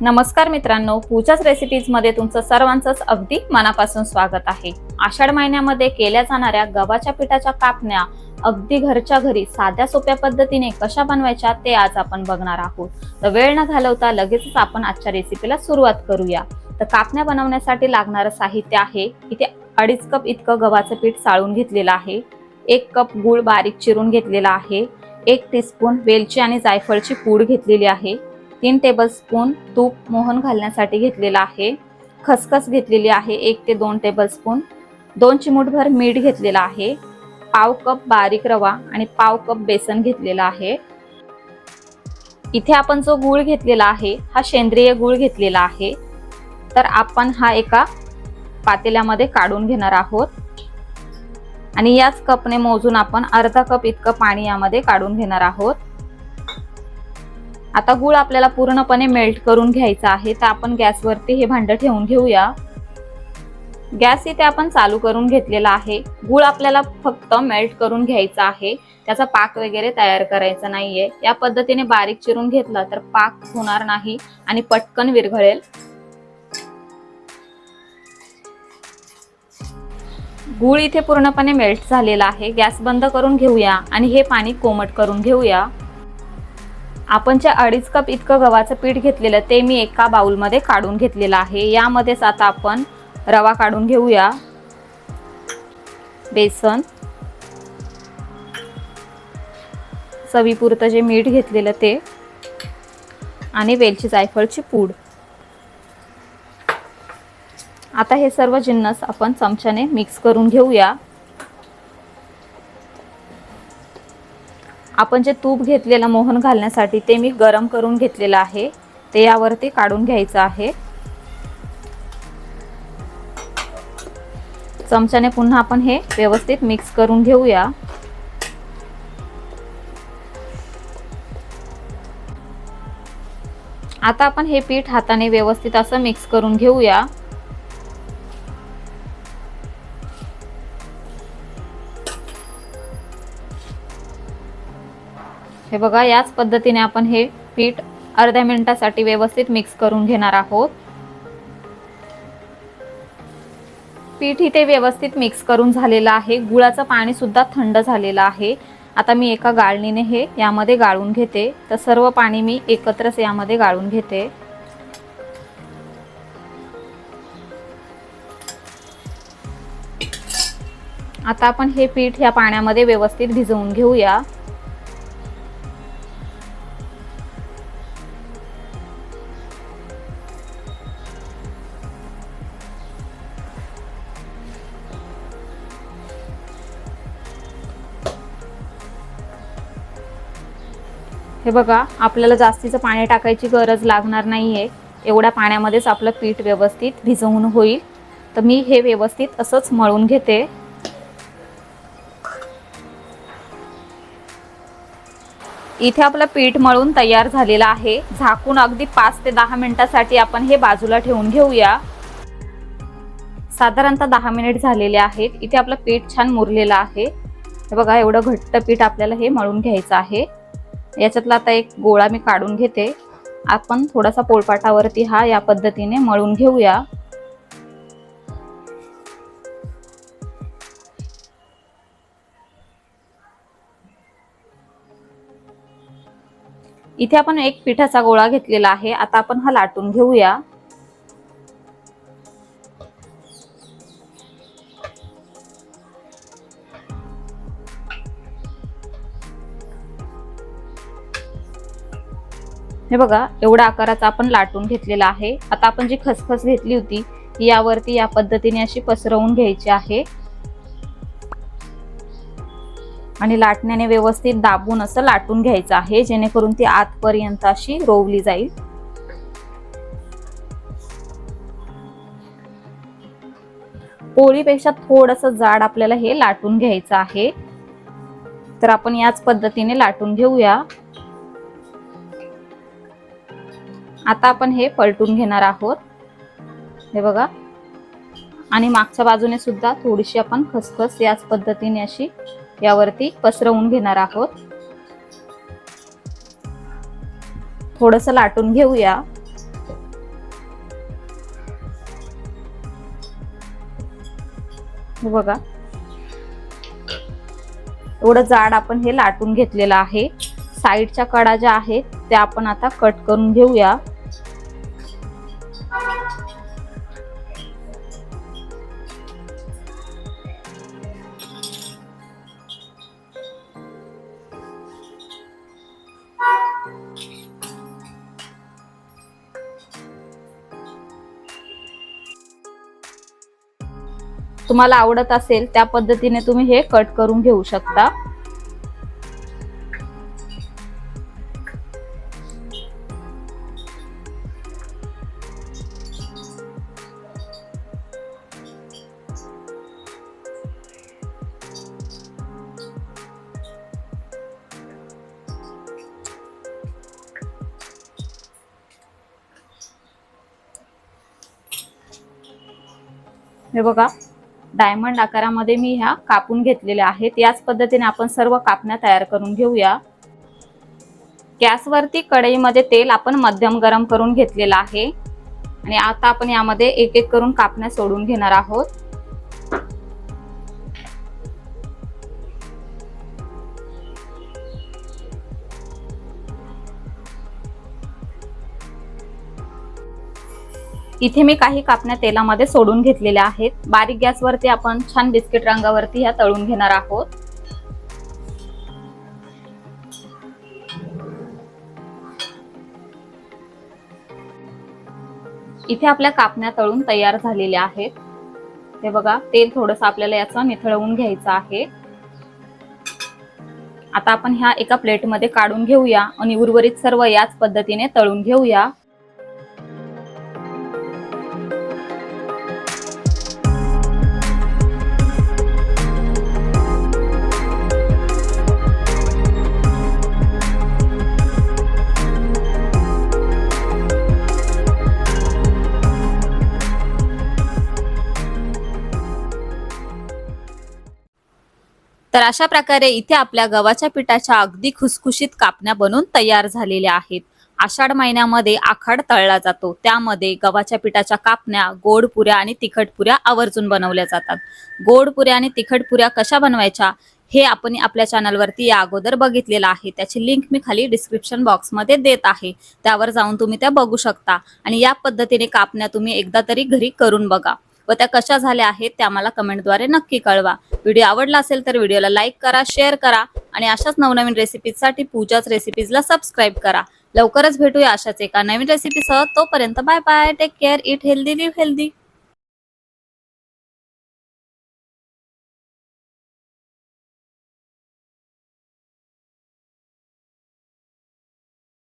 नमस्कार मित्रांनो पूजाच रेसिपीजमध्ये तुमचं सर्वांचंच अगदी मनापासून स्वागत आहे. आषाढ महिन्यामध्ये केल्या जाणाऱ्या गव्हाच्या पिठाच्या कापण्या अगदी घरच्या घरी साध्या सोप्या पद्धतीने कशा बनवायच्या ते आज आपण बघणार आहोत. तर वेळ न घालवता लगेचच आपण आजच्या रेसिपीला सुरुवात करूया. तर कापण्या बनवण्यासाठी लागणारं साहित्य आहे इथे अडीच कप इतकं गव्हाचं पीठ चाळून घेतलेलं आहे. एक कप गूळ बारीक चिरून घेतलेला आहे. एक टीस्पून वेलची आणि जायफळची पूड घेतलेली आहे. तीन टेबलस्पून तूप मोहन घालण्यासाठी घेतलेला आहे. खसखस घेतलेली आहे एक ते दोन टेबलस्पून दोन चिमूटभर मीठ घेतलेला आहे. पाव कप बारीक रवा आणि पाव कप बेसन घेतलेला आहे. इथे आपण जो गूळ घेतलेला आहे हा सेंद्रिय गूळ घेतलेला आहे. तर आपण हा एका पातेल्यामध्ये काढून घेणार आहोत. आणि याच कपने मोजून आपण अर्धा कप इतकं पाणी यामध्ये काढून घेणार आहोत. आता गूळ आपल्याला पूर्णपणे मेल्ट करून घ्यायचा आहे. तर आपण गॅसवरती हे भांड ठेवून घेऊया. गॅस इथे आपण चालू करून घेतलेला आहे. गूळ आपल्याला फक्त मेल्ट करून घ्यायचा आहे. त्याचा पाक वगैरे तयार करायचा नाहीये. या पद्धतीने बारीक चिरून घेतला तर पाक होणार नाही आणि पटकन विरघळेल. गूळ इथे पूर्णपणे मेल्ट झालेला आहे. गॅस बंद करून घेऊया आणि हे पाणी कोमट करून घेऊया. आपण जे अडीच कप इतकं गव्हाचं पीठ घेतलेलं ते मी एका बाऊलमध्ये काढून घेतलेलं आहे. यामध्येच आता आपण रवा काढून घेऊया. बेसन. चवीपुरतं जे मीठ घेतलेलं ते. आणि वेलची जायफळची पूड. आता हे सर्व जिन्नस आपण चमच्याने मिक्स करून घेऊया. आपण जे तूप घेतलेलं मोहन घालण्यासाठी ते मी गरम करून घेतलेलं आहे. ते यावरती काढून घ्यायचं आहे. चमच्याने पुन्हा आपण हे व्यवस्थित मिक्स करून घेऊया. आता आपण हे पीठ हाताने व्यवस्थित असं मिक्स करून घेऊया. हे बघा याच पद्धतीने आपण हे पीठ अर्ध्या मिनिटासाठी व्यवस्थित मिक्स करून घेणार आहोत. पीठ इथे व्यवस्थित मिक्स करून झालेलं आहे. गुळाचं पाणी सुद्धा थंड झालेलं आहे. आता मी एका गाळणीने हे यामध्ये गाळून घेते. तर सर्व पाणी मी एकत्रच यामध्ये गाळून घेते. आता आपण हे पीठ या पाण्यामध्ये व्यवस्थित भिजवून घेऊया. हे बघा आपल्याला जास्तीचं पाणी टाकायची गरज लागणार नाही आहे एवढ्या पाण्यामध्येच आपलं पीठ व्यवस्थित भिजवून होईल. तर मी हे व्यवस्थित असंच मळून घेते. इथे आपलं पीठ मळून तयार झालेलं आहे. झाकून अगदी पाच ते दहा मिनिटासाठी आपण हे बाजूला ठेवून घेऊया. साधारणतः दहा मिनिट झालेले आहेत. इथे आपलं पीठ छान मुरलेलं आहे. हे बघा एवढं घट्ट पीठ आपल्याला हे मळून घ्यायचं आहे. याच्यातला आता एक गोळा मी काढून घेते. आपण थोडासा पोळपाटावरती हा या पद्धतीने मळून घेऊया. इथे आपण एक पिठाचा गोळा घेतलेला आहे. आता आपण हा लाटून घेऊया. हे बघा एवढा आकाराचा आपण लाटून घेतलेला आहे. आता आपण जी खसखस घेतली होती यावरती या पद्धतीने अशी पसरवून घ्यायची आहे. आणि लाटण्याने व्यवस्थित दाबून असं लाटून घ्यायचं आहे जेणेकरून ती आतपर्यंत अशी रोवली जाईल. पोळीपेक्षा थोडस जाड आपल्याला हे लाटून घ्यायचं आहे. तर आपण याच पद्धतीने लाटून घेऊया. आता आपण हे पलटून घेणार आहोत. हे बघा. आणि मागच्या बाजूने सुद्धा थोडीशी आपण खसखस याच पद्धतीने अशी यावरती पसरवून घेणार आहोत. थोडस लाटून घेऊया. बघा. एवढं जाड आपण हे लाटून घेतलेलं आहे. साईडच्या कडा ज्या आहेत त्या आपण आता कट करून घेऊया. तुम्हाला आवडत असेल त्या पद्धतीने तुम्ही हे कट करून घेऊ शकता. हे बघा. डायमंड आकारामध्ये मी ह्या कापून घेतलेल्या आहेत. याच पद्धतीने आपण सर्व कापण्या तयार करून घेऊया. गॅसवरती कढईमध्ये तेल आपण मध्यम गरम करून घेतलेलं आहे. आणि आता आपण यामध्ये एक एक करून कापण्या सोडून घेणार आहोत. इथे मी काही कापण्या तेलामध्ये सोडून घेतलेल्या आहेत. बारीक गॅसवरती आपण छान बिस्किट रंगावरती ह्या तळून घेणार आहोत. इथे आपल्या कापण्या तळून तयार झालेल्या आहेत. हे बघा तेल थोडस आपल्याला याचं निथळवून घ्यायचं आहे. आता आपण ह्या एका प्लेटमध्ये काढून घेऊया आणि उर्वरित सर्व याच पद्धतीने तळून घेऊया. तर अशा प्रकारे इथे आपल्या गव्हाच्या पिठाच्या अगदी खुसखुशीत कापण्या बनून तयार झालेल्या आहेत. आषाढ महिन्यामध्ये आखाड तळला जातो. त्यामध्ये गव्हाच्या पिठाच्या कापण्या गोड पुऱ्या आणि तिखट पुऱ्या आवर्जून बनवल्या जातात. गोड पुऱ्या आणि तिखट पुऱ्या कशा बनवायच्या हे आपण आपल्या चॅनलवरती या अगोदर बघितलेलं आहे. त्याची लिंक मी खाली डिस्क्रिप्शन बॉक्समध्ये देत आहे. त्यावर जाऊन तुम्ही त्या बघू शकता आणि या पद्धतीने कापण्या तुम्ही एकदा तरी घरी करून बघा. व त्या कशा झाल्या आहेत त्या मला कमेंटद्वारे नक्की कळवा. व्हिडिओ आवडला असेल तर व्हिडिओला लाईक करा शेअर करा आणि अशाच नवनवीन रेसिपीजसाठी पूजाच रेसिपीजला सबस्क्राईब करा. लवकरच भेटूया अशाच एका नवीन रेसिपीसह. तोपर्यंत bye bye take care eat healthy live healthy